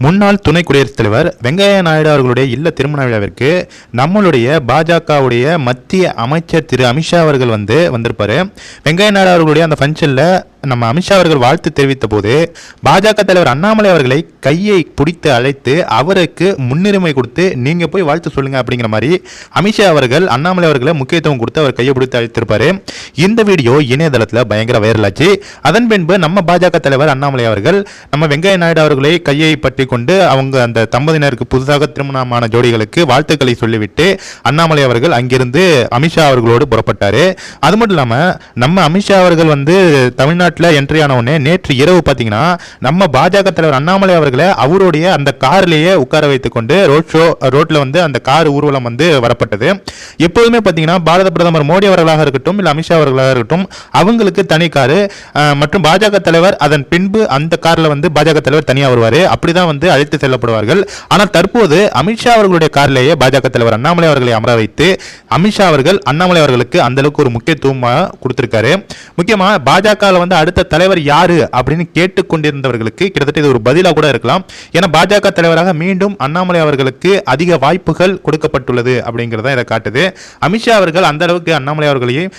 முன்னாள் துணை குடியரசுத் தலைவர் வெங்கையா நாயுடு அவர்களுடைய இல்ல திருமண விழாவிற்கு நம்மளுடைய பாஜகவுடைய மத்திய அமைச்சர் திரு அமித்ஷா அவர்கள் வந்து வந்திருப்பாரு. வெங்கையா நாயுடு அவர்களுடைய அந்த ஃபங்க்ஷனில் நம்ம அமித்ஷா அவர்கள் வாழ்த்து தெரிவித்த போது பாஜக தலைவர் அண்ணாமலை அவர்களை கையை பிடித்து அழைத்து அவருக்கு முன்னுரிமை கொடுத்து நீங்க போய் வாழ்த்து சொல்லுங்க அப்படிங்கிற மாதிரி அமித்ஷா அவர்கள் அண்ணாமலை அவர்களை முக்கியத்துவம் கொடுத்து அவர் கையை பிடித்து அழைத்திருப்பாரு. இந்த வீடியோ இணையதளத்தில் பயங்கர வைரலாச்சு அதன் பின்பு நம்ம பாஜக தலைவர் அண்ணாமலை அவர்கள் நம்ம வெங்கைய நாயுடு அவர்களை கையை பற்றி கொண்டு அவங்க அந்த தம்பதியினருக்கு புதுசாக திருமணமான ஜோடிகளுக்கு வாழ்த்துக்களை சொல்லிவிட்டு அண்ணாமலை அவர்கள் அங்கிருந்து அமித்ஷா அவர்களோடு புறப்பட்டாரு. அது மட்டும் இல்லாமல் நம்ம அமித்ஷா அவர்கள் வந்து தமிழ்நாடு தமிழ்நாட்டில் என்ட்ரி ஆன நேற்று இரவு பார்த்தீங்கன்னா நம்ம பாஜக தலைவர் அண்ணாமலை அவர்களை அவருடைய அந்த கார்லேயே உட்கார வைத்துக் கொண்டு ரோட் ஷோ ரோட்டில் வந்து அந்த கார் ஊர்வலம் வந்து வரப்பட்டது. எப்போதுமே பார்த்தீங்கன்னா பாரத பிரதமர் மோடி அவர்களாக இருக்கட்டும் இல்லை அமித்ஷா அவர்களாக இருக்கட்டும் அவங்களுக்கு தனி காரு மற்றும் பாஜக தலைவர் அதன் பின்பு அந்த காரில் வந்து பாஜக தலைவர் தனியாக வருவார். அப்படி தான் வந்து அழைத்து செல்லப்படுவார்கள். ஆனால் தற்போது அமித்ஷா அவர்களுடைய கார்லேயே பாஜக தலைவர் அண்ணாமலை அவர்களை அமர வைத்து அமித்ஷா அவர்கள் அண்ணாமலை அவர்களுக்கு அந்த அளவுக்கு ஒரு முக்கியத்துவமாக கொடுத்திருக்காரு. முக்கியமாக பாஜகவில் வந்து அடுத்த தலைவர் யாரு அப்படின்னு கேட்டுக்கொண்டிருந்தவர்களுக்கு கிட்டத்தட்ட இது ஒரு பதிலாக கூட இருக்கலாம். ஏன்னா பாஜக தலைவராக மீண்டும் அண்ணாமலை அவர்களுக்கு அதிக வாய்ப்புகள் கொடுக்கப்பட்டுள்ளது அப்படிங்கிறத இதை காட்டுது. அமித்ஷா அவர்கள் அந்த அளவுக்கு அண்ணாமலை அவர்களையும்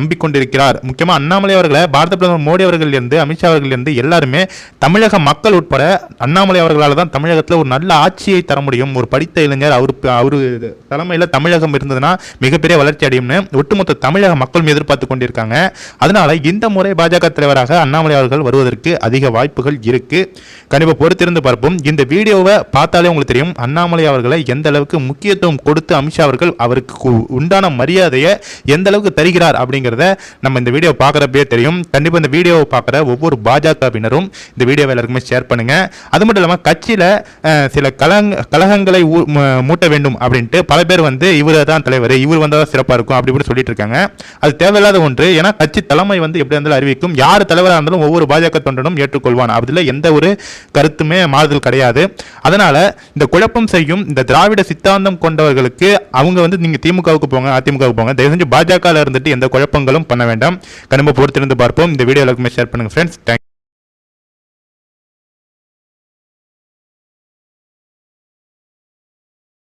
நம்பிக்கொண்டிருக்கிறார். முக்கியமா அண்ணாமலை அவர்களை பாரத பிரதமர் மோடி அவர்களிலிருந்து இருந்து அமித்ஷா அவர்கள் இருந்து எல்லாருமே தமிழக மக்கள் உட்பட அண்ணாமலை அவர்களால் தான் தமிழகத்தில் ஒரு நல்ல ஆட்சியை தர முடியும். ஒரு படித்த இளைஞர் அவர் அவரு தலைமையில் தமிழகம் இருந்ததுன்னா மிகப்பெரிய வளர்ச்சி அடையும்னு ஒட்டுமொத்த தமிழக மக்களும் எதிர்பார்த்து கொண்டிருக்காங்க. அதனால இந்த முறை பாஜக தலைவராக அண்ணாமலை அவர்கள் வருவதற்கு அதிக வாய்ப்புகள் இருக்கு. கண்டிப்பாக பொறுத்திருந்து பார்ப்போம். இந்த வீடியோவை பார்த்தாலே உங்களுக்கு தெரியும் அண்ணாமலை அவர்களை எந்த அளவுக்கு முக்கியத்துவம் கொடுத்து அமித்ஷா அவர்கள் அவருக்கு உண்டான மரியாதையை எந்த அளவுக்கு தருகிறார் அப்படிங்கிறத நம்ம இந்த வீடியோ பார்க்குறப்பே தெரியும். கண்டிப்பாக இந்த வீடியோவை பார்க்குற ஒவ்வொரு பாஜகவினரும் இந்த வீடியோவை எல்லாருக்குமே ஷேர் பண்ணுங்க. அது மட்டும் இல்லாமல் கட்சியில் சில கலங் கலகங்களை மூட்ட வேண்டும் அப்படின்ட்டு பல பேர் வந்து இவர் தான் தலைவர் இவர் வந்தால் சிறப்பாக இருக்கும் அப்படி இப்படி சொல்லிட்டு இருக்காங்க. அது தேவையில்லாத ஒன்று. ஏன்னா கட்சி தலைமை வந்து எப்படி இருந்தாலும் அறிவிக்கும். யார் தலைவராக இருந்தாலும் ஒவ்வொரு பாஜக தொண்டனும் ஏற்றுக்கொள்வான். அதில் எந்த ஒரு கருத்துமே மாறுதல் கிடையாது. அதனால இந்த குழப்பம் செய்யும் இந்த திராவிட சித்தாந்தம் கொண்டவர்களுக்கு அவங்க வந்து நீங்க திமுகவுக்கு போங்க அதிமுகவுக்கு போங்க தயவு செஞ்சு பாஜக இருந்துட்டு எந்த குழப்பங்களும் பண்ண வேண்டாம். கண்டிப்பாக பொறுத்திருந்து பார்ப்போம். இந்த வீடியோ எல்லாருக்குமே ஷேர் பண்ணுங்க ஃப்ரெண்ட்ஸ் தேங்க்